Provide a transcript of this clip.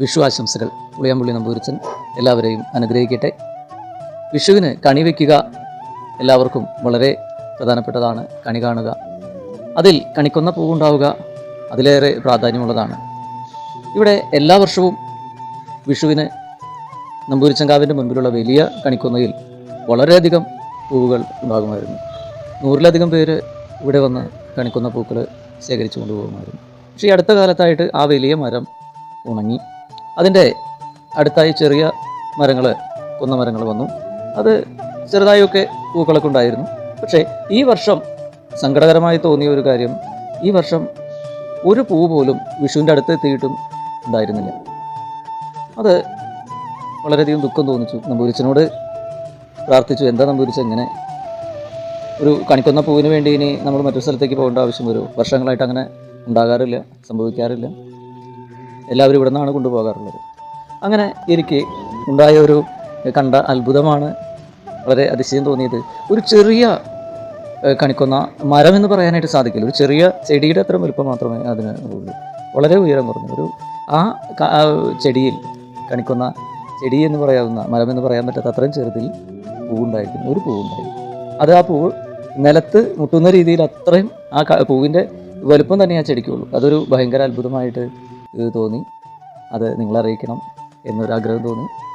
വിഷു ആശംസകൾ പുളിയാമ്പുള്ളി നമ്പൂരിച്ചൻ എല്ലാവരെയും അനുഗ്രഹിക്കട്ടെ. വിഷുവിന് കണി വയ്ക്കുക എല്ലാവർക്കും വളരെ പ്രധാനപ്പെട്ടതാണ്. കണി കാണുക. അതിൽ കണിക്കൊന്ന പൂവുണ്ടാവുക. അതിലേറെ പ്രാധാന്യമുള്ളതാണ്. ഇവിടെ എല്ലാ വർഷവും വിഷുവിന് നമ്പൂരിച്ചങ്കാവിന്റെ മുൻപിലുള്ള വലിയ കണിക്കൊന്നയിൽ വളരെയധികം പൂവുകൾ ഉണ്ടാകുമായിരുന്നു. നൂറിലധികം പേര് ഇവിടെ വന്ന് കണിക്കുന്ന പൂക്കൾ ശേഖരിച്ചു കൊണ്ടുപോകുമായിരുന്നു. പക്ഷേ അടുത്ത കാലത്തായിട്ട് ആ വലിയ മരം ഉണങ്ങി അതിന്റെ അടുത്തായി ചെറിയ മരങ്ങൾ കൊന്ന മരങ്ങൾ വന്നു. അത് ചെറുതായൊക്കെ പൂക്കളൊക്കെ ഉണ്ടായിരുന്നു. പക്ഷേ ഈ വർഷം സങ്കടകരമായി തോന്നിയ ഒരു കാര്യം ഈ വർഷം ഒരു പൂ പോലും വിഷുവിന്റെ അടുത്ത് എത്തിയിട്ടും ഉണ്ടായിരുന്നില്ല. അത് വളരെയധികം ദുഃഖം തോന്നിച്ചു. നമ്പൂരിച്ചനോട് പ്രാർത്ഥിച്ചു എന്താ നമ്പൂരിച്ച എങ്ങനെ ഒരു കണിക്കൊന്ന പൂവിന് വേണ്ടി ഇനി നമ്മൾ മറ്റൊരു സ്ഥലത്തേക്ക് പോകേണ്ട ആവശ്യം വരും വർഷങ്ങളായിട്ട് അങ്ങനെ ഉണ്ടാകാറില്ല സംഭവിക്കാറില്ല. എല്ലാവരും ഇവിടെ നിന്നാണ് കൊണ്ടുപോകാറുള്ളത്. അങ്ങനെ എനിക്ക് ഉണ്ടായ ഒരു കണ്ട അത്ഭുതമാണ് വളരെ അതിശയം തോന്നിയത്. ഒരു ചെറിയ കണിക്കുന്ന മരം എന്ന് പറയാനായിട്ട് സാധിക്കില്ല. ഒരു ചെറിയ ചെടിയുടെ അത്ര വലുപ്പം മാത്രമേ അതിന് ഉള്ളൂ. വളരെ ഉയരം കുറഞ്ഞു. ഒരു ആ ചെടിയിൽ കണിക്കൊന്ന ചെടി എന്ന് പറയാവുന്ന മരം എന്ന് പറയാൻ പറ്റാത്ത അത്രയും ചെറുതിൽ പൂവുണ്ടായിരിക്കുന്നു ഒരു പൂവുണ്ടായിരുന്നു. അത് ആ പൂവ് നിലത്ത് മുട്ടുന്ന രീതിയിൽ അത്രയും ആ പൂവിന്റെ വലുപ്പം തന്നെ ആ ചെടിക്കുള്ളൂ അതൊരു ഭയങ്കര അത്ഭുതമായിട്ട് തോന്നി. അത് നിങ്ങളറിയിക്കണം എന്നൊരാഗ്രഹം തോന്നി.